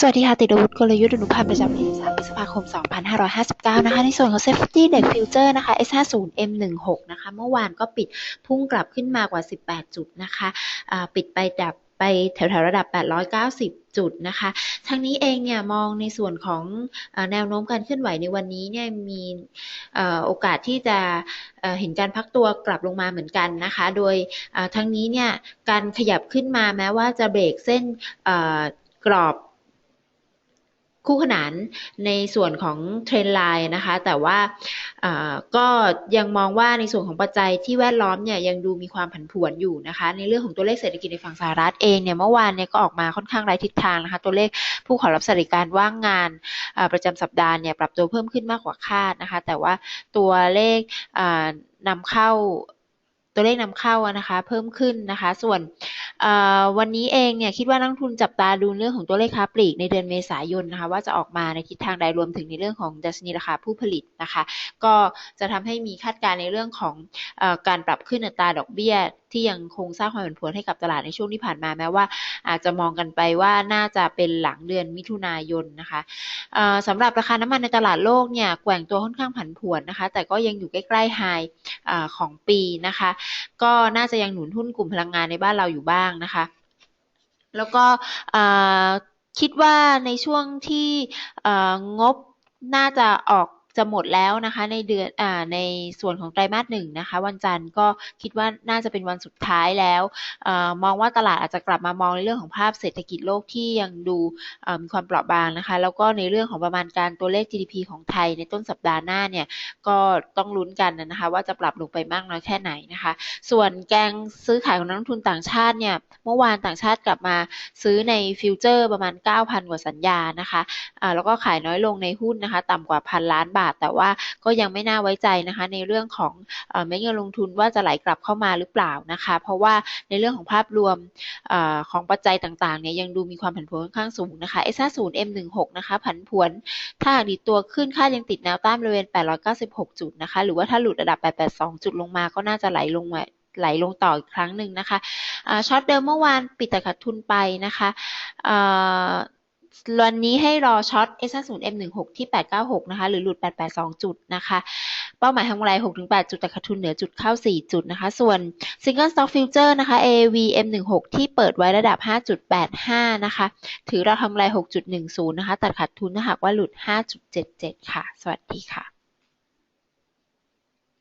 สวัสดีค่ะ ติดอาวุธกลยุทธ์อนุพันธ์ประจำปี3พฤษภาคม 2559 นะคะ ในส่วนของ Safety Net Future นะคะ S50 M16 นะคะ เมื่อวานก็ปิดพุ่งกลับขึ้นมากว่า 18 จุดนะคะอ่าปิดไปดับไปแถวๆระดับ 890จุดนะคะทั้งนี้เองเนี่ยมองในส่วนของอแนวโน้มการเคลื่อนไหวในวันนี้เนี่ยมีอโอกาสที่จะเห็นการพักตัวกลับลงมาเหมือนกันนะคะ โดยทั้งนี้เนี่ยการขยับขึ้นมาแม้ว่าจะเบรกเส้นกรอบ คู่ขนานในส่วนของเทรนไลน์นะคะ แต่ว่าก็ยังมองว่าในส่วนของปัจจัยที่แวดล้อมเนี่ยยังดูมีความผันผวนอยู่นะคะ ในเรื่องของตัวเลขเศรษฐกิจในฝั่งสหรัฐเองเนี่ยเมื่อวานเนี่ยก็ออกมาค่อนข้างไร้ทิศทางนะคะ ตัวเลขผู้ขอรับสวัสดิการว่างงานประจำสัปดาห์เนี่ยปรับตัวเพิ่มขึ้นมากกว่าคาดนะคะ แต่ว่าตัวเลขอ่านำเข้าตัวเลขนำเข้านะคะ เพิ่มขึ้นนะคะ ส่วน วันนี้เองเนี่ยคิดว่านักทุนจับตาดูเรื่องของตัวเลขค้าปลีกในเดือนเมษายนนะคะว่าจะออกมาในทิศทางใดรวมถึงในเรื่องของดัชนีราคาผู้ผลิตนะคะ ก็จะทำให้มีคาดการณ์ในเรื่องของอการปรับขึ้นอัตราดอกเบี้ย ที่ยังคงสร้างความผันผวนให้กับตลาดในช่วงที่ผ่านมาแม้ว่า อาจจะมองกันไปว่าน่าจะเป็นหลังเดือนมิถุนายนนะคะสำหรับราคาน้ำมันในตลาดโลกเนี่ยแกว่งตัวค่อนข้างผันผวนนะคะ แต่ก็ยังอยู่ใกล้ๆไฮของปีนะคะ ก็น่าจะยังหนุนหุ้นกลุ่มพลังงานในบ้านเราอยู่บ้างนะคะ แล้วก็คิดว่าในช่วงที่งบน่าจะออก จะหมดแล้วนะคะ ในเดือนอ่าในส่วนของไตรมาสหนึ่งนะคะ วันจันทร์ก็คิดว่าน่าจะเป็นวันสุดท้ายแล้วอมองว่าตลาดอาจจะกลับมามองในเรื่องของภาพเศรษฐกิจโลกที่ยังดูมีความเปราะบางนะคะ แล้วก็ในเรื่องของประมาณการตัวเลข GDP ของไทยในต้นสัปดาห์หน้าเนี่ยก็ต้องลุ้นกันนะคะว่าจะปรับลงไปมากน้อยแค่ไหนนะคะ ส่วนแกงซื้อขายของนักลงทุนต่างชาติเนี่ยเมื่อวานต่างชาติกลับมาซื้อในฟิวเจอร์ประมาณ 9,000 กว่าสัญญานะคะอ่าแล้วก็ขายน้อยลงในหุ้นนะคะ ต่ำกว่าพันล้านบาทแต่ว่าก็ยังไม่น่าไว้ใจนะคะ ในเรื่องของเม็ดเงินลงทุนว่าจะไหลกลับเข้ามาหรือเปล่านะคะ เพราะว่าในเรื่องของภาพรวมอของปัจจัยต่างๆเนี่ยยังดูมีความผันผวนค่อนข้างสูงนะคะ S50 M16 นะคะผันผวน ถ้าหากดีตัวขึ้นค่ายังติดแนวต้านบริเวณ 896 จุดนะคะ หรือว่าถ้าหลุดระดับ 882 จุดลงมาก็น่าจะไหลลงมาไหลลงต่ออีกครั้งหนึ่งนะคะช็อตเดิมเมื่อวานปิดแต่ขาดทุนไปนะคะ วันนี้ให้รอช็อต S50 M16 ที่ 896 นะคะ หรือหลุด 882 จุดนะคะ เป้าหมายทางกำไร6-8 จุดแต่ขาดทุนเหนือจุดเข้า 4 จุดนะคะ ส่วน Single Stock Future นะคะ AV M16 ที่เปิดไว้ระดับ 5.85 นะคะ ถือเราทำกำไร 6.10 นะคะ ตัดขาดทุนถ้าหากว่าหลุด 5.77 ค่ะ สวัสดีค่ะ